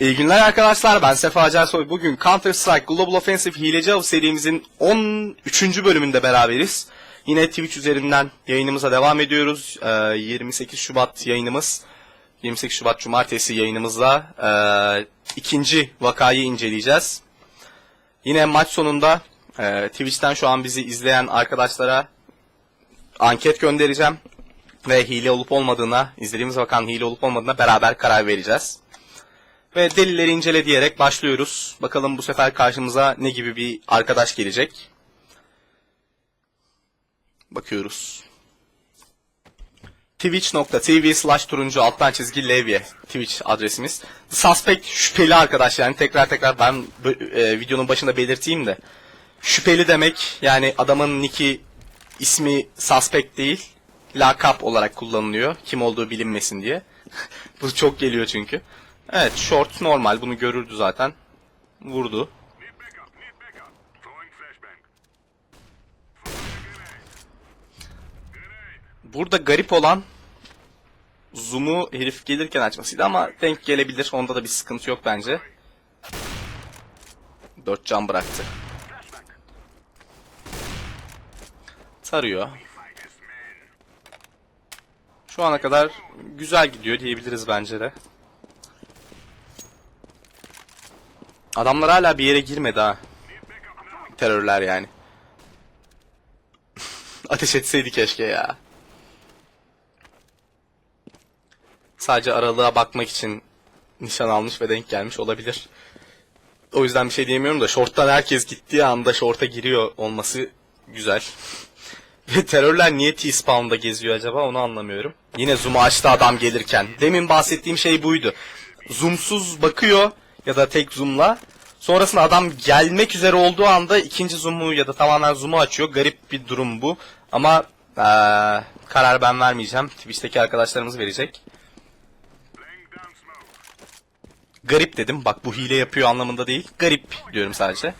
İyi günler arkadaşlar ben Sefa Acarsoy. Bugün Counter Strike Global Offensive Hileci Avı serimizin 13. bölümünde beraberiz. Yine Twitch üzerinden yayınımıza devam ediyoruz. Ee, 28 Şubat yayınımız. 28 Şubat Cumartesi yayınımızda ee, ikinci vakayı inceleyeceğiz. Yine maç sonunda ee, Twitch'ten şu an bizi izleyen arkadaşlara anket göndereceğim. Ve hile olup olmadığına, izlediğimiz vakan hile olup olmadığına beraber karar vereceğiz. Ve delilleri incele diyerek başlıyoruz. Bakalım bu sefer karşımıza ne gibi bir arkadaş gelecek. Bakıyoruz. Twitch.tv slash turuncu alttan çizgi levye Twitch adresimiz. Suspect şüpheli arkadaş yani tekrar tekrar ben e, videonun başında belirteyim de. Şüpheli demek yani adamın nicki ismi suspect değil lakap olarak kullanılıyor. Kim olduğu bilinmesin diye. Bu çok geliyor çünkü. Evet short normal bunu görürdü zaten. Vurdu. Burada garip olan zoom'u herif gelirken açmasıydı ama denk gelebilir. Onda da bir sıkıntı yok bence. 4 can bıraktı. Tarıyor. Şu ana kadar güzel gidiyor diyebiliriz bence de. Adamlar hala bir yere girmedi ha. Terörler yani. Ateş etseydi keşke ya. Sadece aralığa bakmak için nişan almış ve denk gelmiş olabilir. O yüzden bir şey diyemiyorum da short'tan herkes gittiği anda short'a giriyor olması güzel. Ve terörler niye T-Spawn'da geziyor acaba onu anlamıyorum. Yine zoom'u açtı adam gelirken. Demin bahsettiğim şey buydu. Zoomsuz bakıyor ya da tek zoom'la. Sonrasında adam gelmek üzere olduğu anda ikinci zoom'u ya da tamamen zoom'u açıyor. Garip bir durum bu. Ama eee karar ben vermeyeceğim. Twitch'teki arkadaşlarımız verecek. Garip dedim. Bak bu hile yapıyor anlamında değil. Garip diyorum sadece.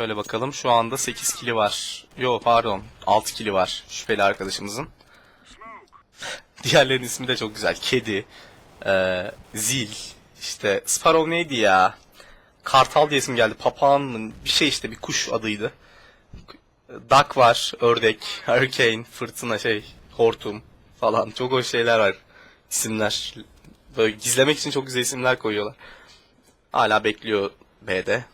Şöyle bakalım. Şu anda 8 kili var. Yo pardon. 6 kili var şüpheli arkadaşımızın. Diğerlerinin ismi de çok güzel. Kedi, eee, Zil, işte Sparrow neydi ya? Kartal diye isim geldi. Papağan mı? Bir şey işte bir kuş adıydı. Duck var, ördek, hurricane, fırtına şey, hortum falan. Çok hoş şeyler var. İsimler. Böyle gizlemek için çok güzel isimler koyuyorlar. Hala bekliyor B'de.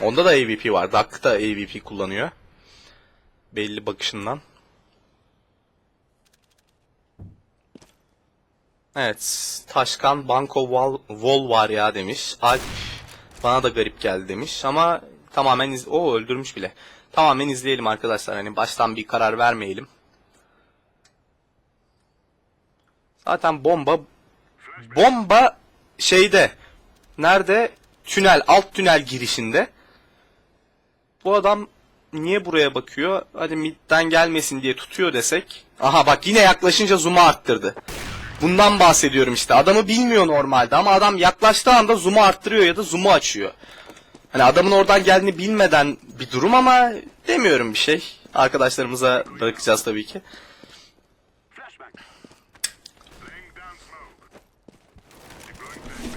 Onda da AVP var. Duck da AVP kullanıyor. Belli bakışından. Evet. Taşkan Banko Wall, Wall var ya demiş. Alp bana da garip geldi demiş ama tamamen iz... O öldürmüş bile. Tamamen izleyelim arkadaşlar. Hani baştan bir karar vermeyelim. Zaten bomba bomba şeyde nerede? Tünel, alt tünel girişinde. Bu adam niye buraya bakıyor? Hadi midden gelmesin diye tutuyor desek. Aha bak yine yaklaşınca zoom'u arttırdı. Bundan bahsediyorum işte. Adamı bilmiyor normalde ama adam yaklaştığı anda zoom'u arttırıyor ya da zoom'u açıyor. Hani adamın oradan geldiğini bilmeden bir durum ama demiyorum bir şey. Arkadaşlarımıza bırakacağız tabii ki.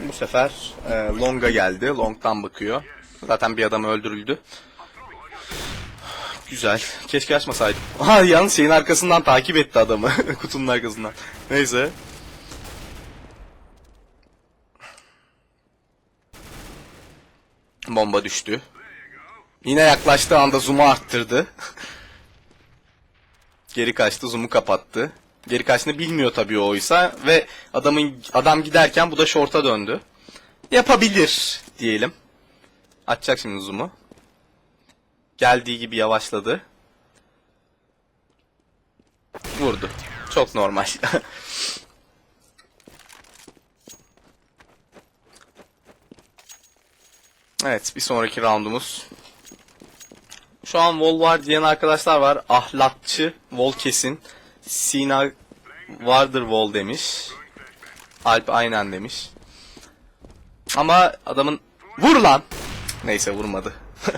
Bu sefer e, Long'a geldi. Long'dan bakıyor. Zaten bir adam öldürüldü. Güzel. Keşke açmasaydım. Aha yalnız şeyin arkasından takip etti adamı. Kutunun arkasından. Neyse. Bomba düştü. Yine yaklaştığı anda zoom'u arttırdı. Geri kaçtı, zoom'u kapattı. Geri kaçtığını bilmiyor tabii oysa ve adamın adam giderken bu da short'a döndü. Yapabilir diyelim. Açacak şimdi zoom'u. Geldiği gibi yavaşladı. Vurdu. Çok normal. evet, bir sonraki roundumuz. Şu an wall var diyen arkadaşlar var. Ahlatçı wall kesin. Sina vardır wall demiş. Alp aynen demiş. Ama adamın vur lan. Neyse vurmadı.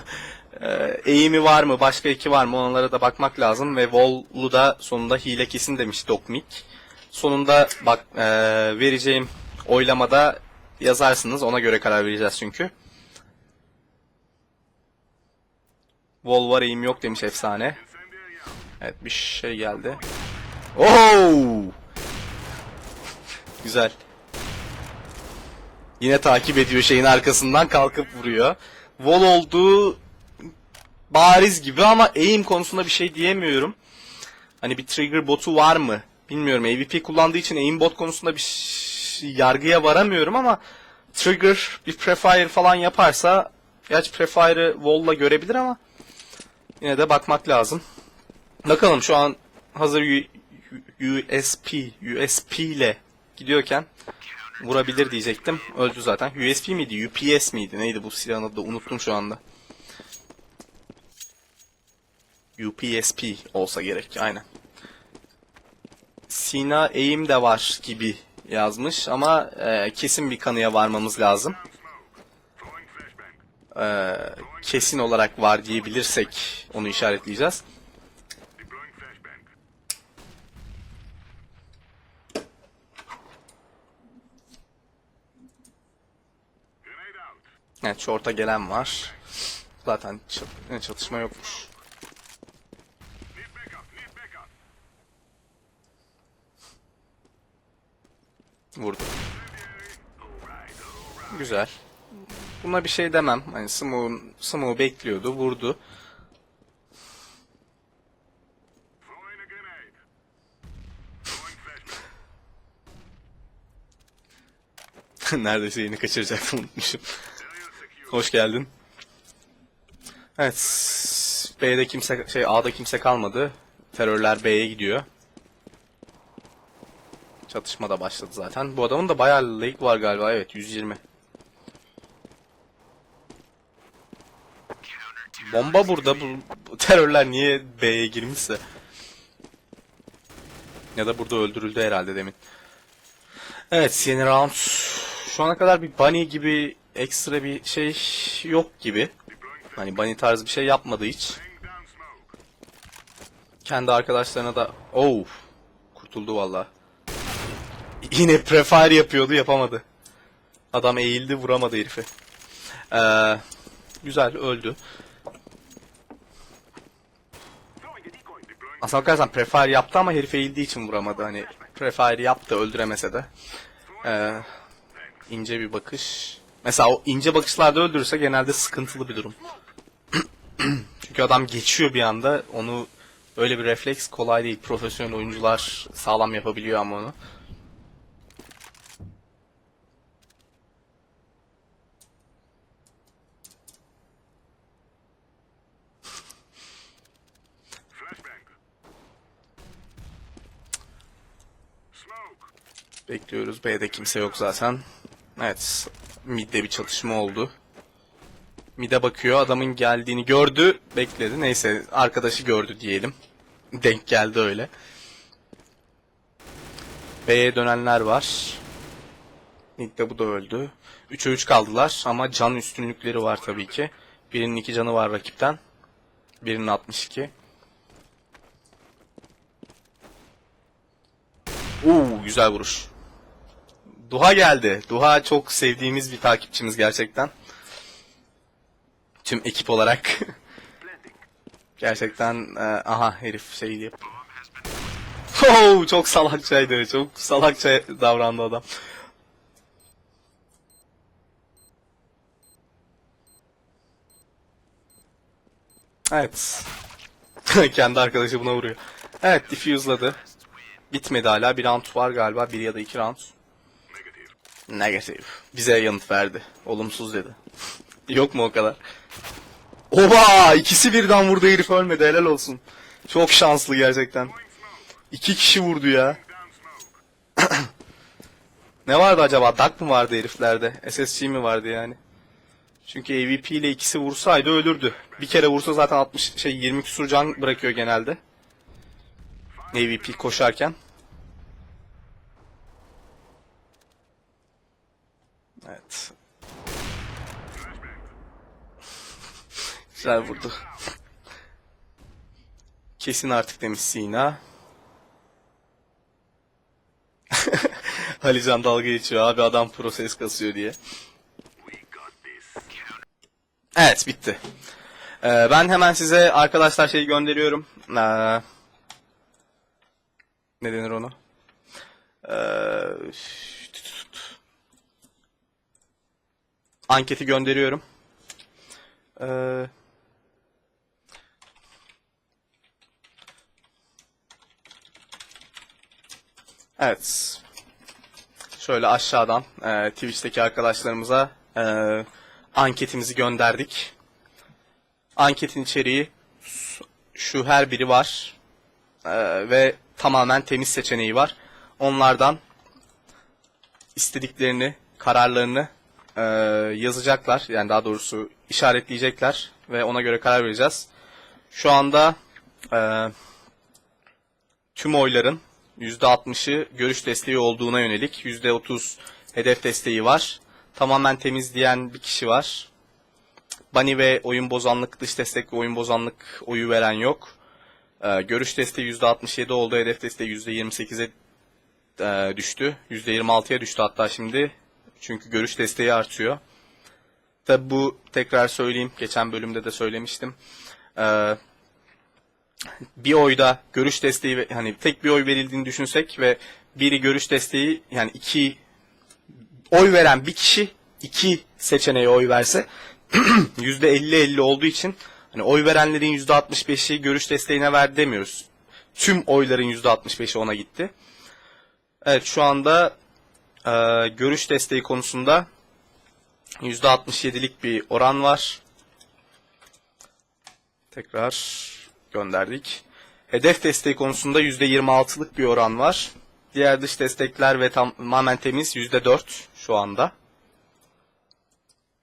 Ee, eğimi var mı, başka iki var mı onlara da bakmak lazım ve Vol'lu da sonunda hile kesin demiş Dokmik. Sonunda bak ee, vereceğim oylamada yazarsınız ona göre karar vereceğiz çünkü. Vol var eğim yok demiş efsane. Evet bir şey geldi. Oo! Güzel. Yine takip ediyor şeyin arkasından kalkıp vuruyor. Vol olduğu bariz gibi ama aim konusunda bir şey diyemiyorum. Hani bir trigger botu var mı? Bilmiyorum. AVP kullandığı için aim bot konusunda bir yargıya varamıyorum ama trigger bir prefire falan yaparsa gerçi prefire'ı Vol'la görebilir ama yine de bakmak lazım. Bakalım şu an hazır USP USP ile gidiyorken vurabilir diyecektim. Öldü zaten. USP miydi? UPS miydi? Neydi bu silahın adı? Unuttum şu anda. UPSP olsa gerek. Aynen. Sina eğim de var gibi yazmış ama e, kesin bir kanıya varmamız lazım. E, kesin olarak var diyebilirsek onu işaretleyeceğiz. Evet short'a gelen var. Zaten çat- çatışma yokmuş. Vurdu. Güzel. Buna bir şey demem. Hani Smoke, Smoke bekliyordu, vurdu. Neredeyse yeni kaçıracaktım unutmuşum. Hoş geldin. Evet. B'de kimse şey A'da kimse kalmadı. Terörler B'ye gidiyor. Çatışma da başladı zaten. Bu adamın da bayağı lag var galiba. Evet 120. Bomba burada. Bu, bu terörler niye B'ye girmişse. Ya da burada öldürüldü herhalde demin. Evet yeni round. Şu ana kadar bir bunny gibi ekstra bir şey yok gibi. Hani bunny tarzı bir şey yapmadı hiç. Kendi arkadaşlarına da oh kurtuldu valla. Yine prefire yapıyordu yapamadı. Adam eğildi vuramadı herifi. Ee, güzel öldü. Aslına bakarsan prefire yaptı ama herif eğildiği için vuramadı. Hani prefire yaptı öldüremese de. Ee, ince bir bakış. Mesela o ince bakışlarda öldürürse genelde sıkıntılı bir durum. Çünkü adam geçiyor bir anda. Onu öyle bir refleks kolay değil. Profesyonel oyuncular sağlam yapabiliyor ama onu. Bekliyoruz. B'de kimse yok zaten. Evet. Mid'de bir çatışma oldu. Mid'e bakıyor. Adamın geldiğini gördü. Bekledi. Neyse. Arkadaşı gördü diyelim. Denk geldi öyle. B'ye dönenler var. Mid'de bu da öldü. 3'e 3 kaldılar ama can üstünlükleri var tabii ki. Birinin 2 canı var rakipten. Birinin 62. Oo güzel vuruş. Duha geldi. Duha çok sevdiğimiz bir takipçimiz gerçekten. Tüm ekip olarak. gerçekten e, aha herif şey yap. Oh, çok salakçaydı. Çok salakça davrandı adam. Evet. Kendi arkadaşı buna vuruyor. Evet, diffuse'ladı. Bitmedi hala. Bir round var galiba. Bir ya da iki round. Negative. Bize yanıt verdi. Olumsuz dedi. Yok mu o kadar? Oba! İkisi birden vurdu herif ölmedi. Helal olsun. Çok şanslı gerçekten. İki kişi vurdu ya. Ne vardı acaba? Duck mı vardı heriflerde? SSG mi vardı yani? Çünkü AVP ile ikisi vursaydı ölürdü. Bir kere vursa zaten 60 şey 20 küsur can bırakıyor genelde. AVP koşarken. Evet. Güzel vurdu. Kesin artık demiş Sina. Halican dalga geçiyor abi adam proses kasıyor diye. Evet bitti. Ee, ben hemen size arkadaşlar şeyi gönderiyorum. Ee, ne denir onu? Ee, anketi gönderiyorum. Ee, evet. Şöyle aşağıdan e, Twitch'teki arkadaşlarımıza e, anketimizi gönderdik. Anketin içeriği şu her biri var E, ve tamamen temiz seçeneği var. Onlardan istediklerini, kararlarını e, yazacaklar. Yani daha doğrusu işaretleyecekler ve ona göre karar vereceğiz. Şu anda e, tüm oyların %60'ı görüş desteği olduğuna yönelik %30 hedef desteği var. Tamamen temiz diyen bir kişi var. Bunny ve oyun bozanlık, dış destek ve oyun bozanlık oyu veren yok. Ee, görüş desteği %67 oldu, hedef desteği %28'e e, düştü. %26'ya düştü hatta şimdi. Çünkü görüş desteği artıyor. Tabi bu tekrar söyleyeyim, geçen bölümde de söylemiştim. Ee, bir oyda görüş desteği hani tek bir oy verildiğini düşünsek ve biri görüş desteği yani iki oy veren bir kişi iki seçeneğe oy verse %50-50 olduğu için hani oy verenlerin %65'i görüş desteğine verdi demiyoruz. Tüm oyların %65'i ona gitti. Evet şu anda e, görüş desteği konusunda %67'lik bir oran var. Tekrar gönderdik. Hedef desteği konusunda %26'lık bir oran var. Diğer dış destekler ve tamamen temiz %4 şu anda.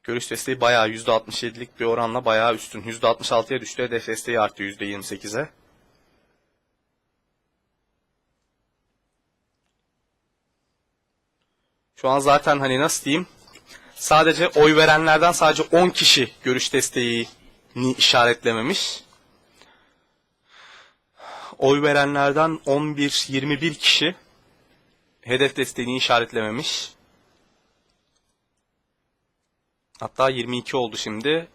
Görüş desteği bayağı %67'lik bir oranla bayağı üstün. %66'ya düştü. Hedef desteği arttı %28'e. Şu an zaten hani nasıl diyeyim? Sadece oy verenlerden sadece 10 kişi görüş desteğini işaretlememiş. Oy verenlerden 11-21 kişi hedef desteğini işaretlememiş. Hatta 22 oldu şimdi.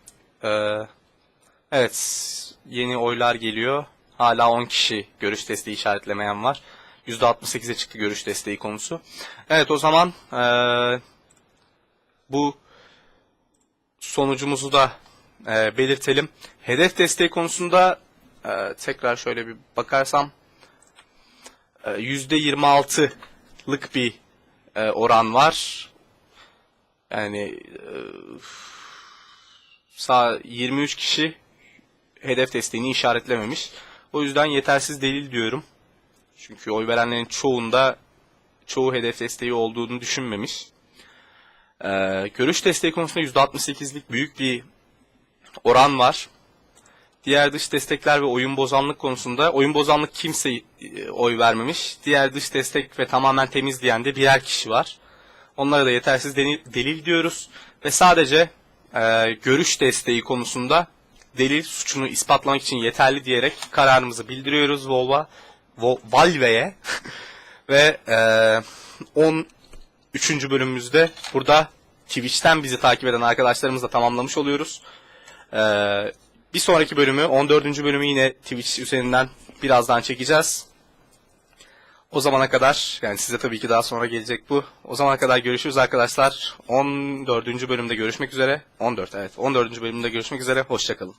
Ee, evet, yeni oylar geliyor. Hala 10 kişi görüş desteği işaretlemeyen var. %68'e çıktı görüş desteği konusu. Evet o zaman ee, bu sonucumuzu da ee, belirtelim. Hedef desteği konusunda ee, tekrar şöyle bir bakarsam ee, %26'lık bir ee, oran var. Yani e, sağ 23 kişi hedef desteğini işaretlememiş. O yüzden yetersiz delil diyorum. Çünkü oy verenlerin çoğunda çoğu hedef desteği olduğunu düşünmemiş. Ee, görüş desteği konusunda %68'lik büyük bir oran var. Diğer dış destekler ve oyun bozanlık konusunda oyun bozanlık kimse e, oy vermemiş. Diğer dış destek ve tamamen temiz diyen de birer kişi var. Onlara da yetersiz delil, diyoruz. Ve sadece e, görüş desteği konusunda delil suçunu ispatlamak için yeterli diyerek kararımızı bildiriyoruz Volva, Vo, Valve'ye. Ve e, 13. bölümümüzde burada Twitch'ten bizi takip eden arkadaşlarımızla tamamlamış oluyoruz. E, bir sonraki bölümü, 14. bölümü yine Twitch üzerinden birazdan çekeceğiz. O zamana kadar, yani size tabii ki daha sonra gelecek bu. O zamana kadar görüşürüz arkadaşlar. 14. bölümde görüşmek üzere. 14 evet. 14. bölümde görüşmek üzere. Hoşçakalın.